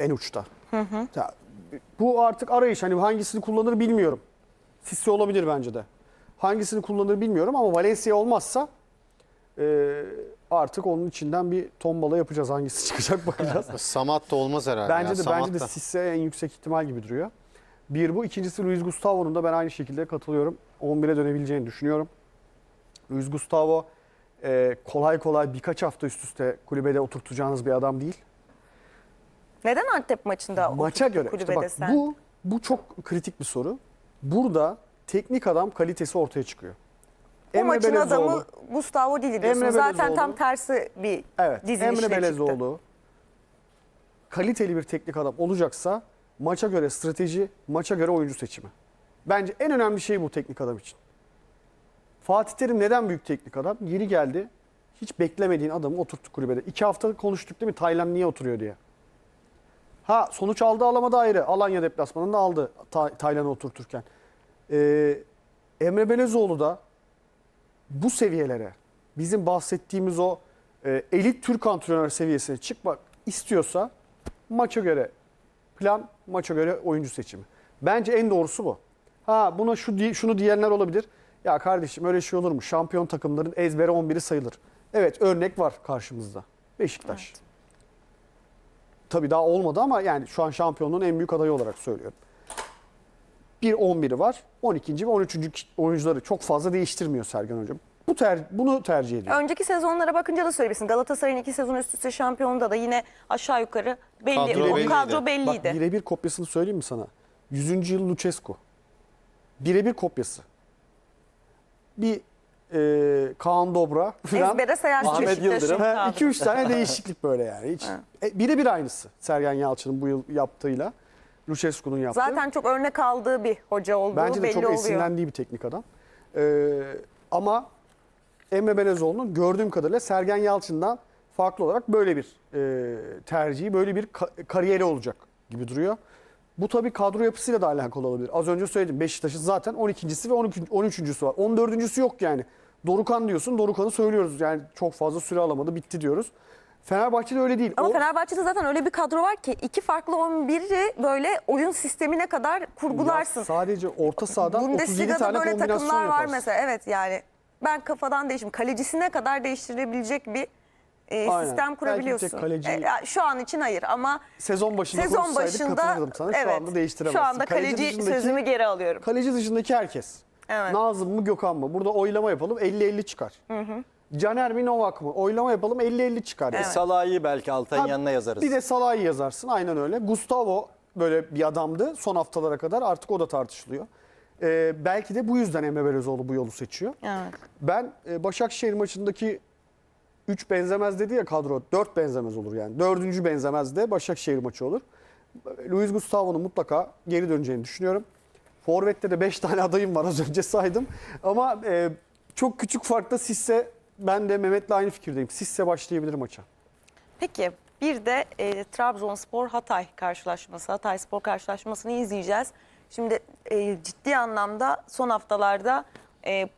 en uçta. Ya, bu artık arayış hani hangisini kullanır bilmiyorum. Sisse olabilir bence de. Hangisini kullanır bilmiyorum ama Valencia olmazsa e, artık onun içinden bir tombala yapacağız. Hangisi çıkacak bakacağız. Samat da olmaz herhalde. bence ya. de Samat bence de. Sisse en yüksek ihtimal gibi duruyor. Bir bu. ikincisi Luis Gustavo'nun da ben aynı şekilde katılıyorum. 11'e dönebileceğini düşünüyorum. Luis Gustavo e, kolay kolay birkaç hafta üst üste kulübede oturtacağınız bir adam değil. Neden Antep maçında Maça göre işte bak sen? bu bu çok kritik bir soru. Burada teknik adam kalitesi ortaya çıkıyor. Bu maçın Belezoğlu- adamı Gustavo Dili diyorsun. Emre Zaten Belezoğlu. tam tersi bir Evet. dizilişle Emre çıktı. Belezoğlu kaliteli bir teknik adam olacaksa maça göre strateji, maça göre oyuncu seçimi. Bence en önemli şey bu teknik adam için. Fatih Terim neden büyük teknik adam? Yeri geldi. Hiç beklemediğin adamı oturttu kulübede. İki hafta konuştuk değil mi? Taylan niye oturuyor diye. Ha sonuç aldı alamadı ayrı. Alanya deplasmanında aldı Ta- Taylan'ı oturturken. Ee, Emre Belezoğlu da bu seviyelere bizim bahsettiğimiz o e, elit Türk antrenör seviyesine çıkmak istiyorsa maça göre plan, maça göre oyuncu seçimi. Bence en doğrusu bu. Ha buna şu şunu diyenler olabilir. Ya kardeşim öyle şey olur mu? Şampiyon takımların ezbere 11'i sayılır. Evet örnek var karşımızda. Beşiktaş. Tabii daha olmadı ama yani şu an şampiyonluğun en büyük adayı olarak söylüyorum. Bir 11'i var. 12. ve 13. oyuncuları çok fazla değiştirmiyor Sergen Hocam. Bu ter, bunu tercih ediyor. Önceki sezonlara bakınca da söyleyebilirsin. Galatasaray'ın iki sezon üst üste şampiyonunda da yine aşağı yukarı belli. Kadro o belliydi. kadro Bak belliydi. birebir kopyasını söyleyeyim mi sana? 100. yıl Lucescu. Birebir kopyası. Bir e, Kaan Dobra falan. Ezbere sayarsın Ahmet Yıldırım. kadro. 2-3 tane değişiklik böyle yani. Hiç, e, birebir aynısı Sergen Yalçın'ın bu yıl yaptığıyla. Lucescu'nun yaptığı. Zaten çok örnek aldığı bir hoca olduğu Bence de belli çok oluyor. esinlendiği bir teknik adam. Ee, ama Emre Belezoğlu'nun gördüğüm kadarıyla Sergen Yalçın'dan farklı olarak böyle bir e, tercihi, böyle bir ka- kariyeri olacak gibi duruyor. Bu tabii kadro yapısıyla da alakalı olabilir. Az önce söyledim Beşiktaş'ın zaten 12.si ve 12. 13.sü var. 14.sü yok yani. Dorukan diyorsun. Dorukan'ı söylüyoruz. Yani çok fazla süre alamadı. Bitti diyoruz. Fenerbahçe'de öyle değil. Ama O- Fenerbahçe'de zaten öyle bir kadro var ki iki farklı 11'i böyle oyun sistemine kadar kurgularsın. Ya sadece orta sahadan 37 Bundesliga'da tane böyle kombinasyon takımlar var yaparsın. mesela. Evet yani ben kafadan değişim. Kalecisine kadar değiştirebilecek bir e, Aynen. sistem Belki kurabiliyorsun. tek kaleci- E, şu an için hayır ama Sezon başında sezon başında sana. Şu evet, anda değiştiremezsin. Şu anda kaleci, dışındaki- sözümü geri alıyorum. Kaleci dışındaki herkes. Evet. Nazım mı Gökhan mı? Burada oylama yapalım 50-50 çıkar. Caner mi Novak mı? Oylama yapalım 50-50 çıkar. yani. Salah'ı belki Altay'ın yanına yazarız. Bir de Salah'ı yazarsın aynen öyle. Gustavo böyle bir adamdı son haftalara kadar artık o da tartışılıyor. Ee, belki de bu yüzden Emre Belözoğlu bu yolu seçiyor. Evet. Ben e, Başakşehir maçındaki 3 benzemez dedi ya kadro. 4 benzemez olur yani. Dördüncü benzemez de Başakşehir maçı olur. Luis Gustavo'nun mutlaka geri döneceğini düşünüyorum. Forvet'te de 5 tane adayım var az önce saydım. Ama e, çok küçük farkta Sisse ben de Mehmet'le aynı fikirdeyim. Sisse başlayabilir maça. Peki bir de e, Trabzonspor Hatay karşılaşması, Hatay Spor karşılaşmasını izleyeceğiz. Şimdi e, ciddi anlamda son haftalarda e,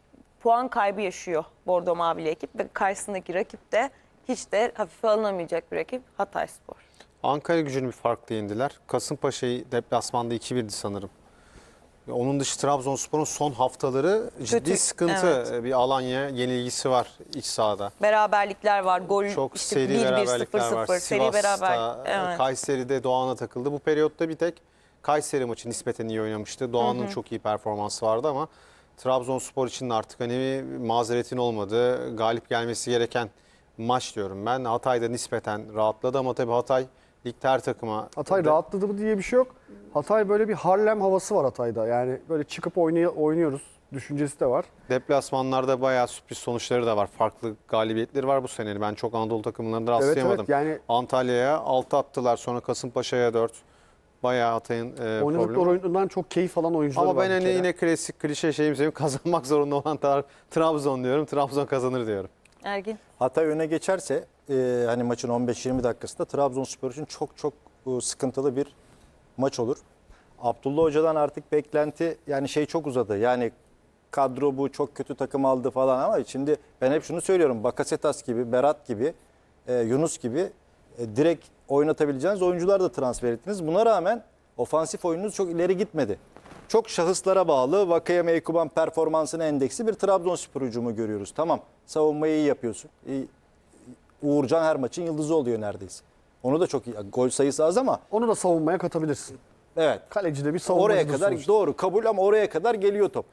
puan kaybı yaşıyor Bordo Mavili ekip ve karşısındaki rakip de hiç de hafife alınamayacak bir rakip Hatay Spor. Ankara gücünü bir farklı yendiler. Kasımpaşa'yı deplasmanda 2-1'di sanırım. Onun dışı Trabzonspor'un son haftaları ciddi Kötü, sıkıntı. evet. Bir Alanya yenilgisi var iç sahada. Beraberlikler var, gol Çok işte seri 1-1, beraberlikler 0-0, var. seri Sivas'ta, beraber. Evet. Kayseri'de Doğan'a takıldı. Bu periyotta bir tek Kayseri maçı nispeten iyi oynamıştı. Doğan'ın çok iyi performansı vardı ama Trabzonspor için artık hani mazeretin olmadığı, galip gelmesi gereken maç diyorum ben. Hatay'da nispeten rahatladı ama tabii Hatay ligde her takıma Hatay rahatladı mı diye bir şey yok. Hatay böyle bir Harlem havası var Hatay'da. Yani böyle çıkıp oynay- oynuyoruz düşüncesi de var. Deplasmanlarda bayağı sürpriz sonuçları da var. Farklı galibiyetleri var bu sene. Ben çok Anadolu takımlarında Evet, rastlayamadım. evet, yani- Antalya'ya 6 attılar sonra Kasımpaşa'ya 4. Bayağı Hatay'ın e, Oynadıkları oyundan çok keyif alan oyuncular Ama var. ben bir hani yine klasik klişe şeyim. Kazanmak zorunda olan taraf Trabzon diyorum. Trabzon kazanır diyorum. Ergin. Hatay öne geçerse e, hani maçın 15-20 dakikasında Trabzonspor için çok çok e, sıkıntılı bir maç olur. Abdullah Hoca'dan artık beklenti yani şey çok uzadı. Yani kadro bu çok kötü takım aldı falan ama şimdi ben hep şunu söylüyorum. Bakasetas gibi, Berat gibi, e, Yunus gibi e, direkt oynatabileceğiniz oyuncular da transfer ettiniz. Buna rağmen ofansif oyununuz çok ileri gitmedi. Çok şahıslara bağlı Vakayeme Ekuban performansına endeksi bir Trabzonspor hücumu görüyoruz. Tamam savunmayı iyi yapıyorsun. İyi. Uğurcan her maçın yıldızı oluyor neredeyse. Onu da çok iyi. Gol sayısı az ama Onu da savunmaya katabilirsin. evet Kaleci de bir savunmacıdır oraya kadar sonuçta. doğru kabul ama oraya kadar geliyor top.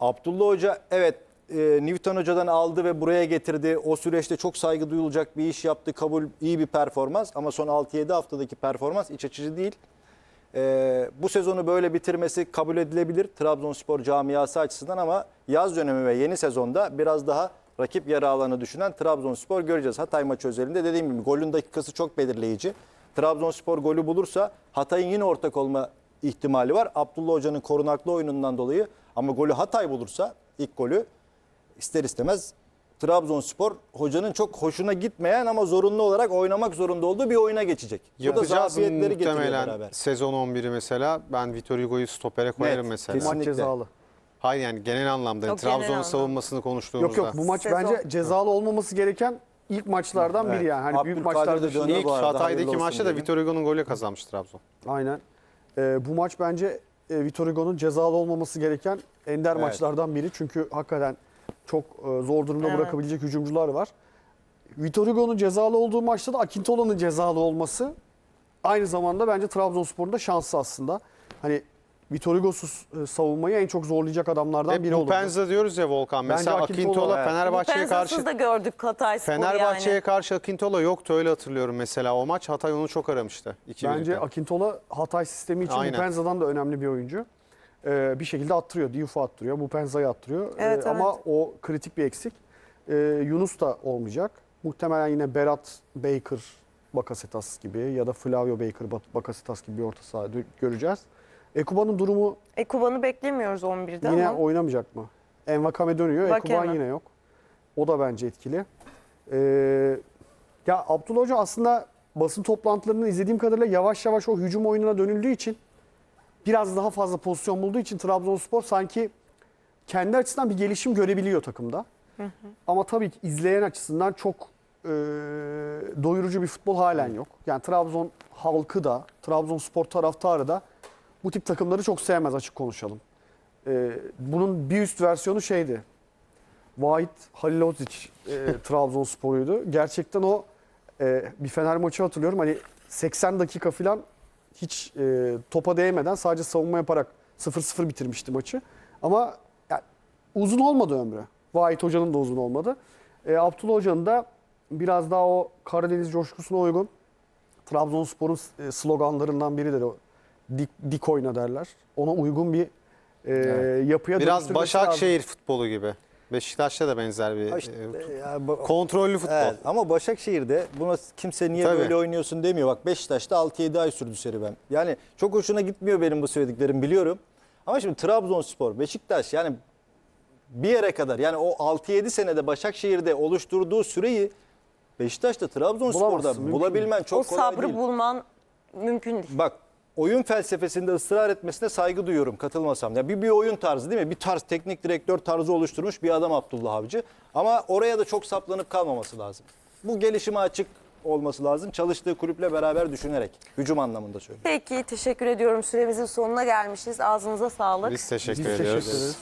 Abdullah Hoca evet e, Newton Hoca'dan aldı ve buraya getirdi. O süreçte çok saygı duyulacak bir iş yaptı. Kabul iyi bir performans ama son 6-7 haftadaki performans iç açıcı değil. E, bu sezonu böyle bitirmesi kabul edilebilir Trabzonspor camiası açısından ama yaz dönemi ve yeni sezonda biraz daha rakip yarı alanı düşünen Trabzonspor göreceğiz. Hatay maçı özelinde dediğim gibi golün dakikası çok belirleyici. Trabzonspor golü bulursa Hatay'ın yine ortak olma ihtimali var. Abdullah Hoca'nın korunaklı oyunundan dolayı ama golü Hatay bulursa ilk golü ister istemez Trabzonspor hocanın çok hoşuna gitmeyen ama zorunlu olarak oynamak zorunda olduğu bir oyuna geçecek. Bu da Yapacağız zafiyetleri getiriyor muhtemelen beraber. sezon 11'i mesela. Ben Vitor Hugo'yu stopere koyarım Net, mesela. Maç kesinlikle. cezalı. Hayır yani genel anlamda. Yok, Trabzon genel anlamda. savunmasını konuştuğumuzda. Yok yok bu maç Sezon. bence cezalı olmaması gereken ilk maçlardan biri yani. Hani büyük Abdülkadir maçlarda de dışında- döndü İlk bu arada, hayırlı Hatay'daki olsun maçta da diyelim. Vitor Hugo'nun golüyle kazanmış Trabzon. Aynen. Ee, bu maç bence e, Vitor Hugo'nun cezalı olmaması gereken ender Evet. maçlardan biri. Çünkü hakikaten çok e, zor durumda Evet. bırakabilecek hücumcular var. Vitor Hugo'nun cezalı olduğu maçta da Akintola'nın cezalı olması aynı zamanda bence Trabzonspor'un da şansı aslında. Hani Vitor Hugo'suz e, savunmayı en çok zorlayacak adamlardan Hep biri bu olurdu. penza diyoruz ya Volkan. Bence Mesela Akintola, evet. Fenerbahçe'ye karşı da gördük Hatay Fenerbahçe'ye yani. karşı Akintola yoktu öyle hatırlıyorum mesela. O maç Hatay onu çok aramıştı. 2 Bence Akintola Hatay sistemi için Aynen. Bupenza'dan da önemli bir oyuncu. Ee, bir şekilde attırıyor. Diouf'u attırıyor. Bupenza'yı attırıyor. Ee, Evet, Ama evet. o kritik bir eksik. Ee, Yunus da olmayacak. Muhtemelen yine Berat Baker Bakasetas gibi ya da Flavio Baker Bakasetas gibi bir orta saha dö- göreceğiz. Ekuban'ın durumu E Kuban'ı beklemiyoruz 11'de yine ama. oynamayacak mı? Envakame dönüyor. Vakeme. Ekuban yine yok. O da bence etkili. Ee, ya Abdullah Hoca aslında basın toplantılarını izlediğim kadarıyla yavaş yavaş o hücum oyununa dönüldüğü için biraz daha fazla pozisyon bulduğu için Trabzonspor sanki kendi açısından bir gelişim görebiliyor takımda. Ama tabii ki izleyen açısından çok e, doyurucu bir futbol halen yok. Yani Trabzon halkı da, Trabzonspor taraftarı da bu tip takımları çok sevmez açık konuşalım. E, bunun bir üst versiyonu şeydi. Vahit Halilovic e, Trabzonspor'uydu. Gerçekten o e, bir Fener maçı hatırlıyorum. Hani 80 dakika falan hiç e, topa değmeden sadece savunma yaparak 0-0 bitirmişti maçı. Ama yani uzun olmadı ömrü. Vahit Hoca'nın da uzun olmadı. E, Abdullah Hoca'nın da biraz daha o Karadeniz coşkusuna uygun Trabzonspor'un e, sloganlarından biridir o. Dik, dik oyna derler. Ona uygun bir e, yapıya Biraz Başakşehir futbolu gibi. Beşiktaş'ta da benzer bir Ha işte, e, ya bu- kontrollü futbol. Evet, ama Başakşehir'de buna kimse niye Tabii. böyle oynuyorsun demiyor. Bak Beşiktaş'ta 6-7 ay sürdü serüven. Yani çok hoşuna gitmiyor benim bu söylediklerim biliyorum. Ama şimdi Trabzonspor, Beşiktaş yani bir yere kadar yani o 6-7 senede Başakşehir'de oluşturduğu süreyi Beşiktaş'ta Trabzonspor'da bulabilmen çok o kolay sabrı değil. bulman mümkün değil. Bak oyun felsefesinde ısrar etmesine saygı duyuyorum katılmasam. Ya bir, bir oyun tarzı değil mi? Bir tarz teknik direktör tarzı oluşturmuş bir adam Abdullah Avcı. Ama oraya da çok saplanıp kalmaması lazım. Bu gelişime açık olması lazım. Çalıştığı kulüple beraber düşünerek. Hücum anlamında söylüyorum. Peki teşekkür ediyorum. Süremizin sonuna gelmişiz. Ağzınıza sağlık. Biz teşekkür Biz ediyoruz. teşekkür ederiz.